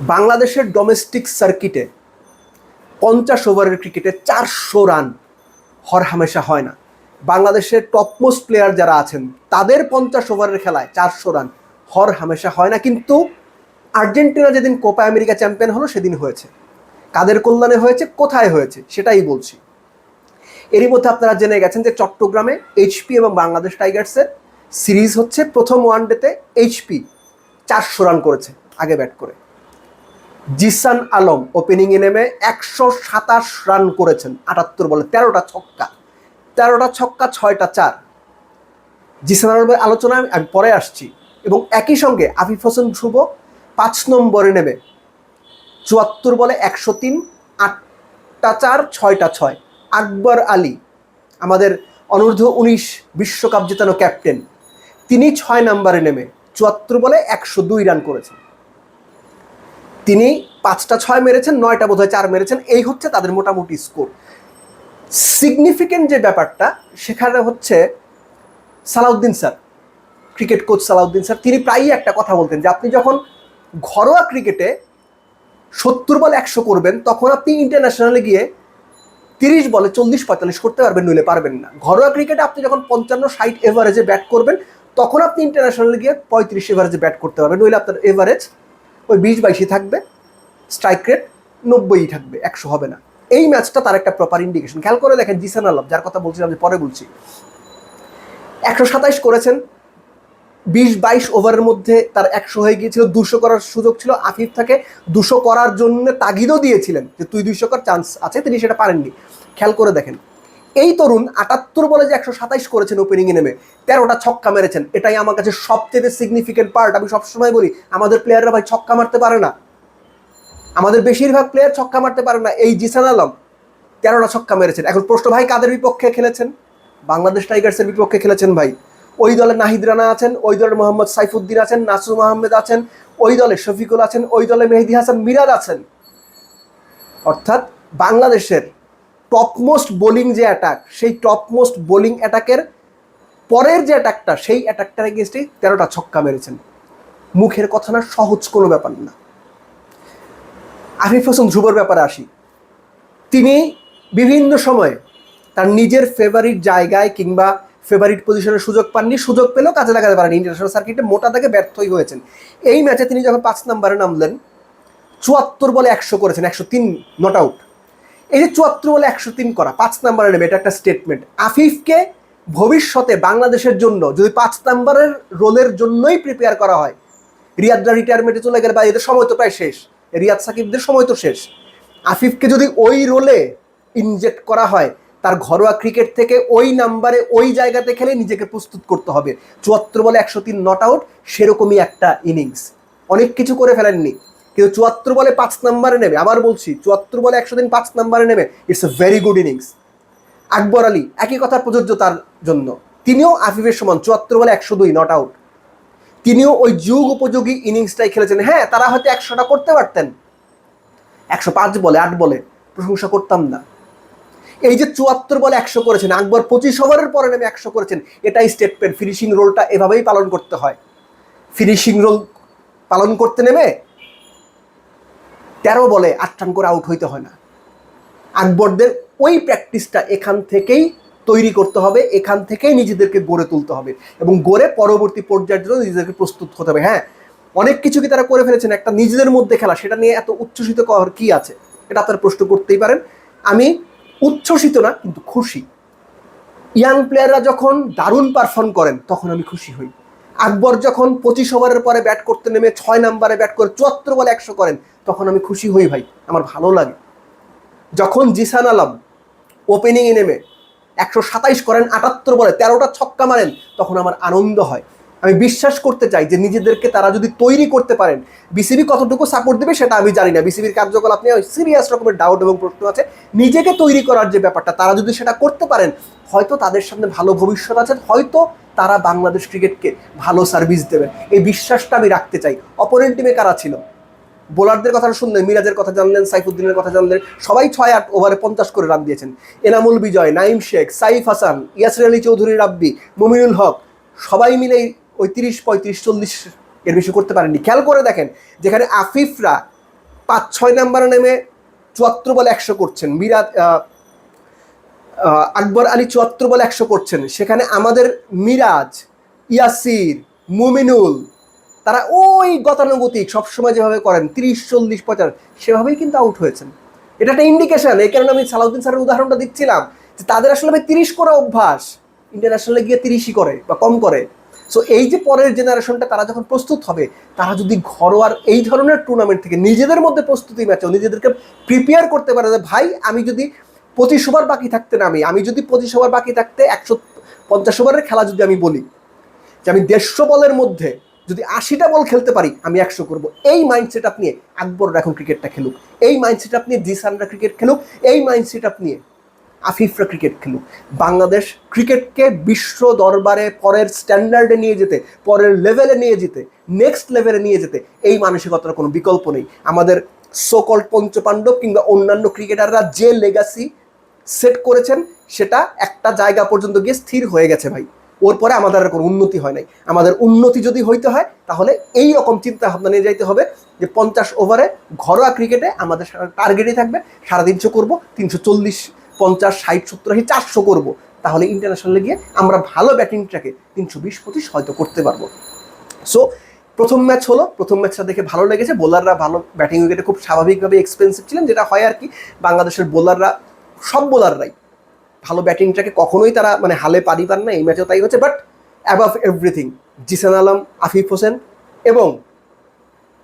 বাংলাদেশের ডোমেস্টিক সার্কিটে পঞ্চাশ ওভারের ক্রিকেটে চারশো রান হর হামেশা হয় না। বাংলাদেশের টপমোস্ট প্লেয়ার যারা আছেন, তাদের পঞ্চাশ ওভারের খেলায় চারশো রান হর হামেশা হয় না। কিন্তু আর্জেন্টিনা যেদিন কোপা আমেরিকা চ্যাম্পিয়ন হলো, সেদিন হয়েছে। কাদের কল্যাণে হয়েছে, কোথায় হয়েছে, সেটাই বলছি। এরই মধ্যে আপনারা জেনে গেছেন যে চট্টগ্রামে এইচপি এবং বাংলাদেশ টাইগার্সের সিরিজ হচ্ছে প্রথম ওয়ানডেতে এইচপি চারশো রান করেছে, আগে ব্যাট করে। জিসান আলম ওপেনিংয়ে নেমে একশো সাতাশ রান করেছেন, আটাত্তর বলে তেরোটা ছক্কা। তেরোটা ছক্কা, ছয়টা চার। জিসান আলমের আলোচনায় আমি পরে আসছি। এবং একই সঙ্গে আফিফ হোসেন শুভ পাঁচ নম্বরে নেমে, চুয়াত্তর বলে একশো তিন, আটটা চার, ছয়টা ছয়। আকবর আলী, আমাদের অনূর্ধ্ব উনিশ বিশ্বকাপ জেতানো ক্যাপ্টেন তিনি ছয় নম্বরে নেমে, চুয়াত্তর বলে একশো দুই রান করেছেন। তিনি পাঁচটা ছয় মেরেছেন, নয়টা বোধহয় চার মেরেছেন। এই হচ্ছে তাদের মোটামুটি স্কোর। সিগনিফিকেন্ট যে ব্যাপারটা, সেখানে হচ্ছে Salauddin sir, cricket coach Salauddin sir, তিনি প্রায়ই একটা কথা বলতেন যে, আপনি যখন ঘরোয়া ক্রিকেটে সত্তর বল একশো করবেন, তখন আপনি ইন্টারন্যাশনালে গিয়ে তিরিশ বলে চল্লিশ পঁয়তাল্লিশ করতে পারবেন, নইলে পারবেন না। ঘরোয়া ক্রিকেটে আপনি যখন পঞ্চান্ন, ষাট এভারেজে ব্যাট করবেন, তখন আপনি ইন্টারন্যাশনালে গিয়ে পঁয়ত্রিশ এভারেজে ব্যাট করতে পারবেন, নইলে আপনার এভারেজ ওই বিশ বাইশই থাকবে স্ট্রাইক রেট নব্বই থাকবে, একশো হবে না। এই ম্যাচটা তার একটা প্রপার ইন্ডিকেশন খেয়াল করে দেখেন জিসান আলম যার কথা বলছিলাম যে পরে বলছি। একশো সাতাইশ করেছেন, বিশ বাইশ ওভারের মধ্যে তার একশো হয়ে গিয়েছিল, দুশো করার সুযোগ ছিল, আফিফ তাকে দুশো করার জন্য তাগিদও দিয়েছিলেন যে তুই দুইশো কর চান্স আছে, তিনি সেটা পারেননি। খেয়াল করে দেখেন এই তরুণ আটাত্তর বলে যে একশো সাতাইশ করেছেন ওপেনিংয়ে নেমে, তেরোটা ছক্কা মেরেছেন। এটাই আমার কাছে সবচেয়ে সিগনিফিকেন্ট পার্ট আমি সবসময় বলি, আমাদের প্লেয়াররা ভাই ছক্কা মারতে পারে না। আমাদের বেশিরভাগ প্লেয়ার ছক্কা মারতে পারে না। এই জিসান আলম, তেরোটা ছক্কা মেরেছেন। এখন প্রশ্ন, ভাই কাদের বিপক্ষে খেলেছেন? বাংলাদেশ টাইগার্সের বিপক্ষে খেলেছেন ভাই। ওই দলে নাহিদ রানা আছেন, ওই দলে মোহাম্মদ সাইফুদ্দিন আছেন নাসুম আহমেদ আছেন, ওই দলে শফিকুল আছেন, ওই দলে মেহেদি হাসান মিরাজ আছেন। অর্থাৎ বাংলাদেশের টপমোস্ট বোলিং যে অ্যাটাক সেই টপমোস্ট বোলিং অ্যাটাকের পরের যে অ্যাটাকটা সেই অ্যাটাকটার এগেনস্টে তেরোটা ছক্কা মেরেছেন। মুখের কথা না, সহজ কোনো ব্যাপার না। আফিফ হোসেন ধ্রুবর ব্যাপারে আসি। তিনি বিভিন্ন সময়ে তার নিজের ফেভারিট জায়গায় কিংবা ফেভারিট পজিশনের সুযোগ পাননি, সুযোগ পেলেও কাজে লাগাতে পারেন। ইন্টারন্যাশনাল সার্কিটে মোটা থেকে ব্যর্থই হয়েছেন। এই ম্যাচে তিনি যখন পাঁচ নম্বরে নামলেন, চুয়াত্তর বলে একশো করেছেন, একশো তিন নট আউট এই যে চুয়াত্তর বলে একশো তিন করা, পাঁচ নম্বরে নেবে এটা একটা স্টেটমেন্ট আফিফকে ভবিষ্যতে বাংলাদেশের জন্য, যদি পাঁচ নম্বরের রোলের জন্যই প্রিপেয়ার করা হয় রিয়াদরা রিটায়ারমেন্টে চলে গেলে বা এদের সময় তো প্রায় শেষ। রিয়াদ সাকিবদের সময় তো শেষ। আফিফকে যদি ওই রোলে ইনজেক্ট করা হয়, তার ঘরোয়া ক্রিকেট থেকে ওই নাম্বারে, ওই জায়গাতে খেলে নিজেকে প্রস্তুত করতে হবে। চুয়াত্তর বলে একশো তিন নট আউট সেরকমই একটা ইনিংস অনেক কিছু করে ফেলেননি। কিন্তু চুয়াত্তর বলে পাঁচ নাম্বারে নেবে, আবার বলছি, চুয়াত্তর বলে একশো দিন পাঁচ নাম্বারে নেবে it's a very good innings Akbar Ali, একই কথা প্রযোজ্য তার জন্য। তিনিও আফিফের সমান, চুয়াত্তর বলে একশো দুই নট আউট তিনিও ওই যুগ উপযোগী ইনিংসটাই খেলেছেন। হ্যাঁ তারা হয়তো একশোটা করতে পারতেন। একশো পাঁচ বলে, আট বলে, প্রশংসা করতাম না। এই যে চুয়াত্তর বলে একশো করেছেন, আকবর পঁচিশ ওভারের পরে নেমে একশো করেছেন, এটাই স্টেটমেন্ট ফিনিশিং রোলটা এভাবেই পালন করতে হয়। ফিনিশিং রোল পালন করতে নেমে তেরো বলে আট রান করে আউট হইতে হয় না। আকবরদের ওই প্র্যাকটিসটা এখান থেকেই তৈরি করতে হবে, এখান থেকেই নিজেদেরকে গড়ে তুলতে হবে এবং গড়ে পরবর্তী পর্যায়ের জন্য নিজেদেরকে প্রস্তুত হতে হবে। হ্যাঁ অনেক কিছু কি তারা করে ফেলেছেন? একটা নিজেদের মধ্যে খেলা, সেটা নিয়ে এত উচ্ছ্বসিত করার কি আছে? এটা আপনারা প্রশ্ন করতেই পারেন। আমি উচ্ছ্বসিত না, কিন্তু খুশি। ইয়াং প্লেয়াররা যখন দারুণ পারফর্ম করেন, তখন আমি খুশি হই। আকবর যখন পঁচিশ ওভারের পরে ব্যাট করতে নেমে ছয় নাম্বারে ব্যাট করে চুয়াত্তর বলে একশো করেন, তখন আমি খুশি হই ভাই, আমার ভালো লাগে। যখন জিসান আলম ওপেনিংয়ে নেমে একশো সাতাইশ করেন, আটাত্তর বলে তেরোটা ছক্কা মারেন, তখন আমার আনন্দ হয়। আমি বিশ্বাস করতে চাই যে নিজেদেরকে তারা যদি তৈরি করতে পারেন বিসিবি কতটুকু সাপোর্ট দেবে সেটা আমি জানি না। বিসিবির কার্যকলাপ নিয়ে সিরিয়াস রকমের ডাউট এবং প্রশ্ন আছে। নিজেকে তৈরি করার যে ব্যাপারটা, তারা যদি সেটা করতে পারেন, হয়তো তাদের সামনে ভালো ভবিষ্যৎ আছে, হয়তো তারা বাংলাদেশ ক্রিকেটকে ভালো সার্ভিস দেবে। এই বিশ্বাসটা আমি রাখতে চাই। অপোনেন্ট টিমে কারা ছিল? বোলারদের কথা শুনলেন, মিরাজের কথা জানলেন, সাইফুদ্দিনের কথা জানলেন, সবাই ছয় আট ওভারে পঞ্চাশ করে রান দিয়েছেন। এনামুল বিজয় নাইম শেখ, সাইফ হাসান, ইয়াসির আলী চৌধুরী রাব্বি, মুমিনুল হক, সবাই মিলে ওই তিরিশ, পঁয়ত্রিশ, চল্লিশ এর বেশি করতে পারেননি। খেয়াল করে দেখেন, যেখানে আফিফরা পাঁচ, ছয় নাম্বারে নেমে চুয়াত্তর বলে একশো করছেন। মিরাজ আকবর আলী চুয়াত্তর বলে একশো করছেন। সেখানে আমাদের মিরাজ, ইয়াসির, মুমিনুল, তারা ওই গতানুগতিক সবসময় যেভাবে করেন, তিরিশ, চল্লিশ পঞ্চাশ সেভাবেই কিন্তু আউট হয়েছেন। এটা একটা ইন্ডিকেশন এই কারণে আমি সালাউদ্দিন স্যারের উদাহরণটা দিচ্ছিলাম, যে তাদের আসলে তিরিশ করা অভ্যাস ইন্টারন্যাশনালে গিয়ে তিরিশই করে বা কম করে। সো এই যে পরের জেনারেশনটা তারা যখন প্রস্তুত হবে, তারা যদি ঘরোয়ার এই ধরনের টুর্নামেন্ট থেকে নিজেদের মধ্যে প্রস্তুতি ম্যাচেও নিজেদেরকে প্রিপেয়ার করতে পারে যে, ভাই, আমি যদি পঁচিশ ওভার বাকি থাকতে নামি, আমি যদি পঁচিশ ওভার বাকি থাকতে একশো পঞ্চাশ ওভারের খেলা যদি আমি বলি, যে আমি দেড়শো বলের মধ্যে যদি আশিটা বল খেলতে পারি, আমি একশো করব। এই মাইন্ডসেট আপ নিয়ে আকবর এখন ক্রিকেটটা খেলুক, এই মাইন্ডসেট আপ নিয়ে জিসানরা ক্রিকেট খেলুক, এই মাইন্ডসেট আপ নিয়ে আফিফরা ক্রিকেট খেলুক। বাংলাদেশ ক্রিকেটকে বিশ্ব দরবারে পরের স্ট্যান্ডার্ডে নিয়ে যেতে, পরের লেভেলে নিয়ে যেতে নেক্সট লেভেলে নিয়ে যেতে, এই মানসিকতার কোনো বিকল্প নেই। আমাদের সকল পঞ্চপাণ্ডব কিংবা অন্যান্য ক্রিকেটাররা যে লেগাসি সেট করেছেন, সেটা একটা জায়গা পর্যন্ত গিয়ে স্থির হয়ে গেছে ভাই। ওর পরে আমাদের আর কোনো উন্নতি হয় নাই। আমাদের উন্নতি যদি হইতে হয়, তাহলে এই রকম চিন্তা ভাবনা নিয়ে যাইতে হবে যে পঞ্চাশ ওভারে ঘরোয়া ক্রিকেটে আমাদের টার্গেটই থাকবে। সাড়ে তিনশো করব, তিনশো চল্লিশ পঞ্চাশ, ষাট, সত্তর, আশি, চারশো করব। তাহলে ইন্টারন্যাশনালে গিয়ে আমরা ভালো ব্যাটিংটাকে তিনশো বিশ, পঁচিশ হয়তো করতে পারব। সো প্রথম ম্যাচ হলো, প্রথম ম্যাচটা দেখে ভালো লেগেছে। বোলাররা ভালো ব্যাটিং উইকেটে খুব স্বাভাবিকভাবে এক্সপেন্সিভ ছিলেন, যেটা হয় আর কি, বাংলাদেশের বোলাররা সব বোলাররাই ভালো ব্যাটিংটাকে কখনোই তারা মানে হালে পারি পার না, এই ম্যাচেও তাই হচ্ছে। But above everything Zisan Alam, Afif Hossain এবং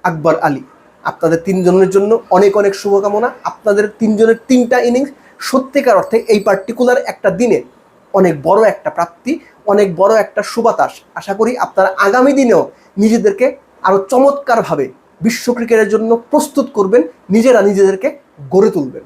আকবর আলী। আপনাদের তিনজনের জন্য অনেক অনেক শুভকামনা। আপনাদের তিনজনের তিনটা ইনিংস সত্যিকার অর্থে এই পার্টিকুলার একটা দিনে অনেক বড় একটা প্রাপ্তি, অনেক বড় একটা সুবাতাস। আশা করি আপনারা আগামী দিনেও নিজেদেরকে আরও চমৎকারভাবে বিশ্ব ক্রিকেটের জন্য প্রস্তুত করবেন, নিজেরা নিজেদেরকে গড়ে তুলবেন।